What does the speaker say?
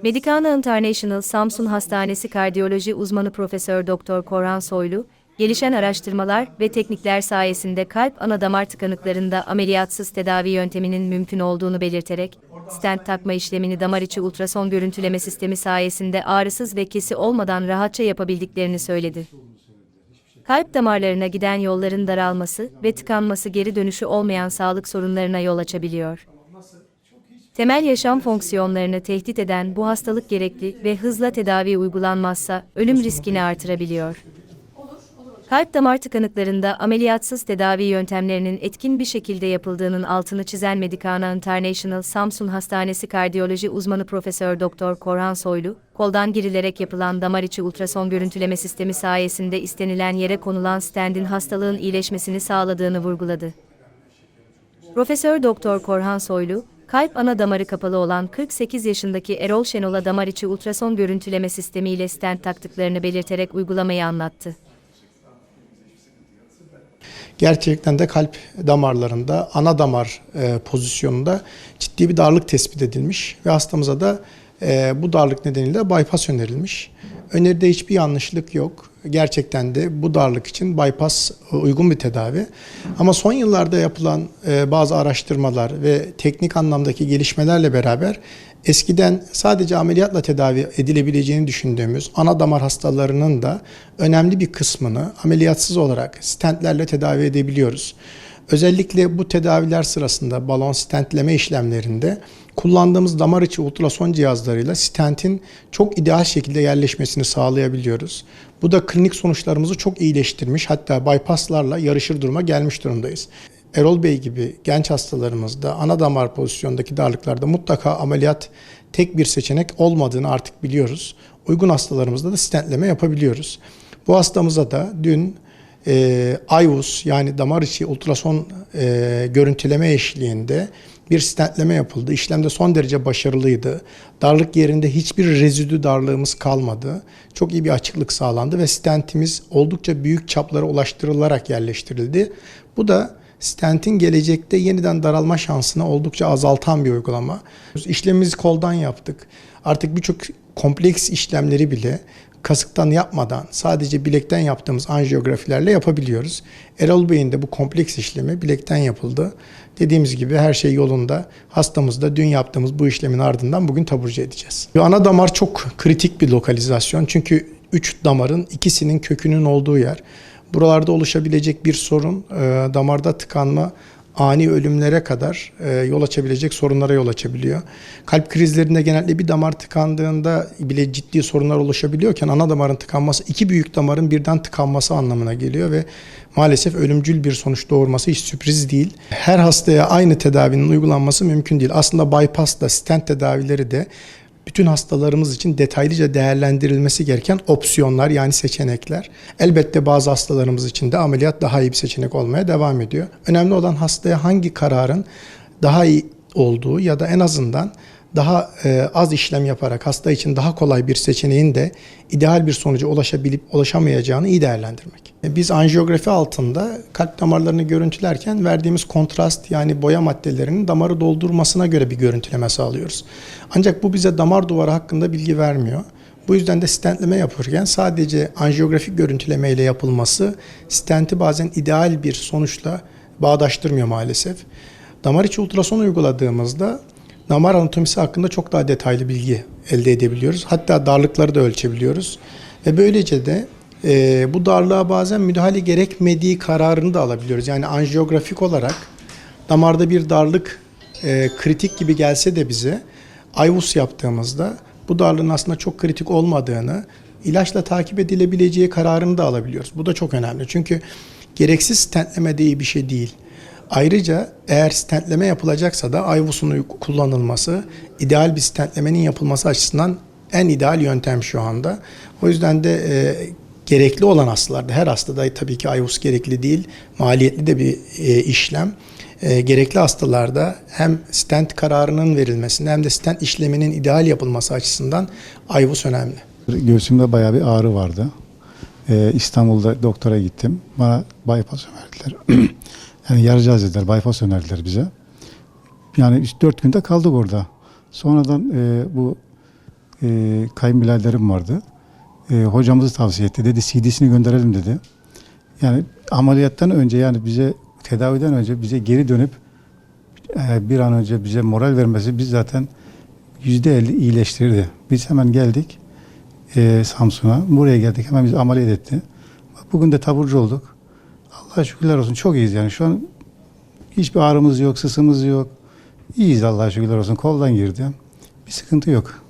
Medicana International Samsun Hastanesi Kardiyoloji uzmanı Profesör Doktor Korhan Soylu, gelişen araştırmalar ve teknikler sayesinde kalp ana damar tıkanıklarında ameliyatsız tedavi yönteminin mümkün olduğunu belirterek, stent takma işlemini damar içi ultrason görüntüleme sistemi sayesinde ağrısız ve kesi olmadan rahatça yapabildiklerini söyledi. Kalp damarlarına giden yolların daralması ve tıkanması geri dönüşü olmayan sağlık sorunlarına yol açabiliyor. Temel yaşam fonksiyonlarını tehdit eden bu hastalık gerekli ve hızla tedavi uygulanmazsa ölüm riskini artırabiliyor. Kalp damar tıkanıklarında ameliyatsız tedavi yöntemlerinin etkin bir şekilde yapıldığının altını çizen Medicana International Samsun Hastanesi Kardiyoloji uzmanı Profesör Doktor Korhan Soylu, koldan girilerek yapılan damar içi ultrason görüntüleme sistemi sayesinde istenilen yere konulan stendin hastalığın iyileşmesini sağladığını vurguladı. Profesör Doktor Korhan Soylu, kalp ana damarı kapalı olan 48 yaşındaki Erol Şenol'a damar içi ultrason görüntüleme sistemiyle stent taktıklarını belirterek uygulamayı anlattı. Gerçekten de kalp damarlarında ana damar e, pozisyonunda ciddi bir darlık tespit edilmiş ve hastamıza da e, bu darlık nedeniyle bypass önerilmiş. Öneride hiçbir yanlışlık yok. Gerçekten de bu darlık için bypass e, uygun bir tedavi. Ama son yıllarda yapılan e, bazı araştırmalar ve teknik anlamdaki gelişmelerle beraber eskiden sadece ameliyatla tedavi edilebileceğini düşündüğümüz ana damar hastalarının da önemli bir kısmını ameliyatsız olarak stentlerle tedavi edebiliyoruz. Özellikle bu tedaviler sırasında balon stentleme işlemlerinde kullandığımız damar içi ultrason cihazlarıyla stentin çok ideal şekilde yerleşmesini sağlayabiliyoruz. Bu da klinik sonuçlarımızı çok iyileştirmiş hatta bypasslarla yarışır duruma gelmiş durumdayız. Erol Bey gibi genç hastalarımızda ana damar pozisyondaki darlıklarda mutlaka ameliyat tek bir seçenek olmadığını artık biliyoruz. Uygun hastalarımızda da stentleme yapabiliyoruz. Bu hastamıza da dün e, IVUS yani damar içi ultrason e, görüntüleme eşliğinde bir stentleme yapıldı. İşlemde son derece başarılıydı. Darlık yerinde hiçbir rezidü darlığımız kalmadı. Çok iyi bir açıklık sağlandı ve stentimiz oldukça büyük çaplara ulaştırılarak yerleştirildi. Bu da stentin gelecekte yeniden daralma şansını oldukça azaltan bir uygulama. İşlemimizi koldan yaptık. Artık birçok kompleks işlemleri bile kasıktan yapmadan sadece bilekten yaptığımız anjiyografilerle yapabiliyoruz. Erol Bey'in de bu kompleks işlemi bilekten yapıldı. Dediğimiz gibi her şey yolunda. Hastamız da dün yaptığımız bu işlemin ardından bugün taburcu edeceğiz. Ana damar çok kritik bir lokalizasyon. Çünkü üç damarın ikisinin kökünün olduğu yer. Buralarda oluşabilecek bir sorun e, damarda tıkanma ani ölümlere kadar e, yol açabilecek sorunlara yol açabiliyor. Kalp krizlerinde genellikle bir damar tıkandığında bile ciddi sorunlar oluşabiliyorken ana damarın tıkanması iki büyük damarın birden tıkanması anlamına geliyor ve maalesef ölümcül bir sonuç doğurması hiç sürpriz değil. Her hastaya aynı tedavinin uygulanması mümkün değil. Aslında bypass da stent tedavileri de bütün hastalarımız için detaylıca değerlendirilmesi gereken opsiyonlar yani seçenekler. Elbette bazı hastalarımız için de ameliyat daha iyi bir seçenek olmaya devam ediyor. Önemli olan hastaya hangi kararın daha iyi olduğu ya da en azından daha e, az işlem yaparak hasta için daha kolay bir seçeneğin de ideal bir sonuca ulaşabilip ulaşamayacağını iyi değerlendirmek. E, Biz anjiyografi altında kalp damarlarını görüntülerken verdiğimiz kontrast yani boya maddelerinin damarı doldurmasına göre bir görüntüleme sağlıyoruz. Ancak bu bize damar duvarı hakkında bilgi vermiyor. Bu yüzden de stentleme yapırken sadece anjiyografik görüntüleme ile yapılması stenti bazen ideal bir sonuçla bağdaştırmıyor maalesef. Damar içi ultrason uyguladığımızda damar anatomisi hakkında çok daha detaylı bilgi elde edebiliyoruz. Hatta darlıkları da ölçebiliyoruz. Ve böylece de e, bu darlığa bazen müdahale gerekmediği kararını da alabiliyoruz. Yani anjiyografik olarak damarda bir darlık e, kritik gibi gelse de bize IVUS yaptığımızda bu darlığın aslında çok kritik olmadığını, ilaçla takip edilebileceği kararını da alabiliyoruz. Bu da çok önemli. Çünkü gereksiz stentleme de bir şey değil. Ayrıca eğer stentleme yapılacaksa da IVUS'un kullanılması, ideal bir stentlemenin yapılması açısından en ideal yöntem şu anda. O yüzden de e, gerekli olan hastalarda, her hastada tabii ki IVUS gerekli değil, maliyetli de bir e, işlem. E, gerekli hastalarda hem stent kararının verilmesinde hem de stent işleminin ideal yapılması açısından IVUS önemli. Göğsümde bayağı bir ağrı vardı. Ee, İstanbul'da doktora gittim. Bana bypass önerdiler. yani yarayacağız dediler. Bypass önerdiler bize. Yani 3-4 günde kaldık orada. Sonradan e, bu e, kayınbiraderim vardı. E, hocamızı tavsiye etti. Dedi CD'sini gönderelim dedi. Yani ameliyattan önce yani bize tedaviden önce bize geri dönüp e, bir an önce bize moral vermesi biz zaten yüzde elli iyileştirdi. Biz hemen geldik e, Samsun'a. Buraya geldik hemen bizi ameliyat etti. Bugün de taburcu olduk. Allah'a şükürler olsun çok iyiyiz yani şu an hiçbir ağrımız yok, sısımız yok. İyiyiz Allah'a şükürler olsun. Koldan girdi. Bir sıkıntı yok.